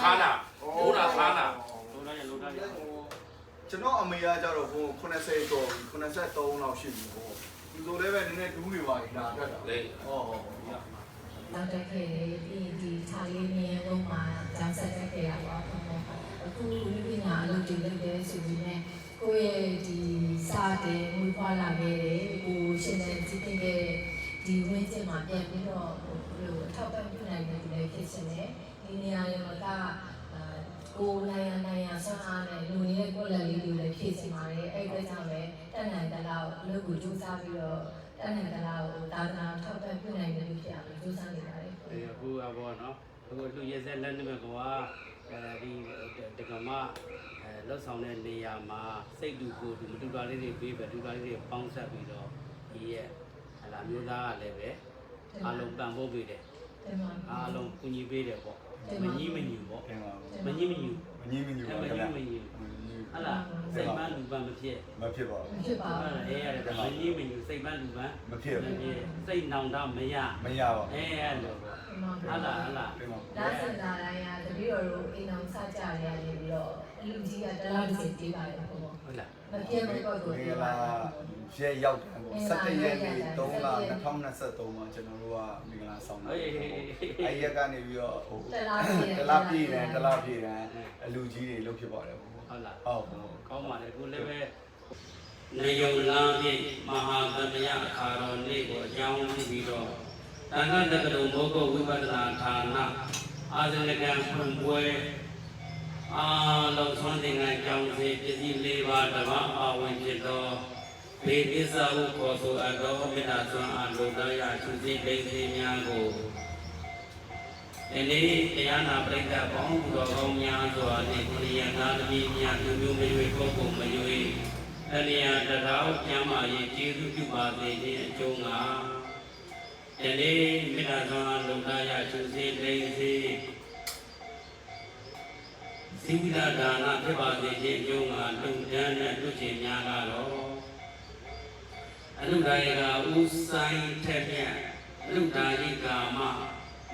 ခါနာဘိုးနာခါနာလိုတာရလိုတာရကျွန်တော်အမေကကြတော့ဟို80ကျော်ပြီ83လောက်ရှိပြီဟိုဒီလိုလည်းပဲနည်းနည်းဒူးတွေပါနေတာတက်တာလေဟောဟောနောက်တက်ခဲ့ပြီးဒီခြာလေးမြင်းလုံးမှာကျောင်းဆက်တက်ခဲ့ရပါတော့အခုလူပညာအလုပ်တွေလုပ်တဲ့ဆိုပြီးနဲ့ကိုယ့်ရဲ့ဒီစာတယ်မွေးဖွားလာခဲ့တယ်ကိုရှင်နေကြည့်တဲ့ဒီဝင်းကျင်မှာပြန်ပြီးတော့ဟိုအထောက်ပံ့ပြုနိုင်တဲ့ဒီလေးဖြစ်ရှင်တယ် ဒီနေရာရောကကိုနိုင်ရနိုင်ရဆွမ်းအားနဲ့လူနေတဲ့ကိုယ်လက်လေးတွေလည်းဖြည့်စီပါတယ်အဲ့ဒီကြောင့်ပဲတက်နိုင်တဲ့လောက်အလုပ်ကိုစူးစမ်းပြီးတော့တက်နိုင်တဲ့လောက်သာသနာထောက်ပံ့ပြုနိုင်တဲ့လူဖြစ်အောင်စူးစမ်းနေပါတယ်ဒီအခုအဘောနော်အခုလူရဲစက်လက်နေမဲ့ကွာအဲဒီတက္ကမအဲလောက်ဆောင်တဲ့နေရာမှာစိတ်တူကိုယ်တူမတူတာလေးတွေပေးပဲတူတာလေးတွေပေါင်းဆက်ပြီးတော့ဒီရဲ့ဟလာမျိုးသားကလည်းပဲအားလုံးပံ့ပိုးပေးတယ်တင်ပါအားလုံးကူညီပေးတယ်ပေါ့ မကြီးမညူပေါ့တင်ပါဘူးမကြီးမညူမငင်းမညူအဲပါမခင်ကြီးဗျာမညူဟလာစိတ်ပန်းလူပန်းမဖြစ်မဖြစ်ပါမဘူး ဖြစ်ပါဟုတ်ဘူးလားအဲရတယ်မကြီးမညူစိတ်ပန်းလူပန်းမဖြစ်ဘူး စိတ်နောင်တမရမရပါအဲဘူးအဲ့လိုပေါ့တင်ပါဟလာဟလာ တင်ပါဘူးဒါစင်တာတိုင်းကတပည့်တော်တို့အိမ်အောင်စကြရရနေပြီးတော့ အလူကြီးကတလားတစ်စီပေးပါတယ်ဘုံဟုတ်လားမပြတ်မတော့ကိုမင်္ဂပေးပါလာရဲရောက်တယ်ပေါ့17ရက်နေ့3လ2023မှာကျွန်တော်တို့ကမင်္ဂလာဆောင်တာဟေးအဲ့ရက်ကနေပြီးတော့ဟိုတလားပြည့်တလားပြည့်တယ်တလားပြည့်တယ်အလူကြီးတွေလုပ်ဖြစ်ပါတယ်ပေါ့ဟုတ်လားဟုတ်ဟုတ်ကောင်းပါလေခုလည်းပဲနေယုံလာပြည့်မဟာသမယအခါတော်နေ့ကိုအကြောင်းပြုပြီးတော့တန်ခါတက္ကသိုလ်ဘောဂဝိပဿနာဌာနအာဇနကံဖွင့်ပွဲ အာလုံးသွန်းတဲ့ငါကြောင်းစေပစ္စည်း၄ပါးတပါးအာဝင်ဖြစ်သောဘေသစ္စာဟုခေါ်ဆိုအပ်သောမေတ္တာသွမ်းအားလိုတော်ရာသူစိတ်လိမ့်စီများကိုဒီနေ့တရားနာပရိသတ်ပေါင်းတော်ကောင်းများစွာနှင့်ကုဏီယနာသမီးများလူမျိုးမရွေပုဂ္ဂိုလ်မရွေအလျာတရောကျမ်းမာရေးကျေးဇူးပြုပါစေခြင်းအကျိုးငါဒီနေ့မေတ္တာသွမ်းအားလိုတော်ရာသူစိတ်လိမ့်စီစိ ဝိဒဒါနဖြစ်ပါစေခြင်းအကျိုးငါလုံတန်းနဲ့လူချင်းများကတော့အနုဒါယကဥဆိုင်ထက်မြတ်အနုဒါယိကာမ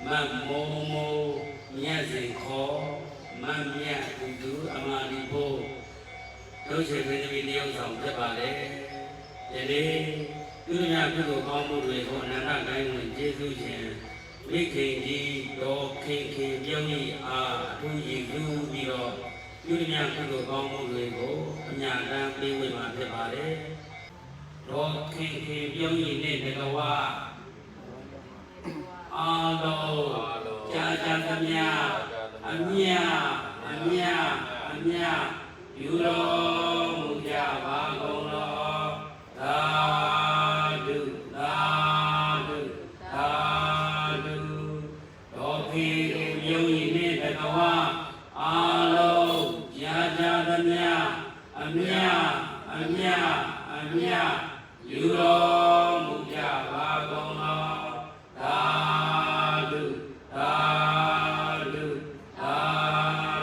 မတ်မောမောမြတ်စဉ်ခေါ်မတ်မြတ်သူသူအမာလီဖို့တို့ချေပင်သမီးတယောက်ဆောင်ဖြစ်ပါလေဒီနေ့သူများပြုလို့ကောင်းမှုတွေကိုအနန္တကိုင်းဝင်ကျေးဇူးရှင် မိခင်ကြီးတော်ခင်ခင်ပြုံးကြီးအားအထူးရည်သူပြီးတော့သူများပြုလို့ကောင်းမှုတွေကိုအမြတ်တမ်းပေးဝေမှာဖြစ်ပါလေတော်ခင်ခင်ပြုံးကြီးနဲ့တကဝအာလုံးကြာကြာသမျှအမြတ်အမြတ်အမြတ်ယူတော်မူကြပါကုန် တကဝအာလုံးကြာကြာသမျှအမြတ်အမြတ်အမြတ်ယူတော်မူကြပါကုန်တော်သာဓုသာဓုသာ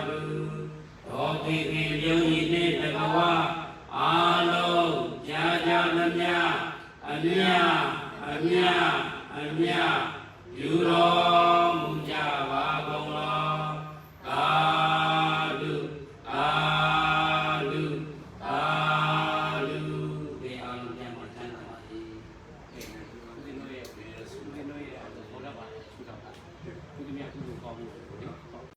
ဓုတော်ခေမြုံဤနှင့်တကဝအာလုံးကြာကြာသမျှအမြတ်အမြတ်အမြတ်ယူတော်မူကြပါကုန်တော်သာ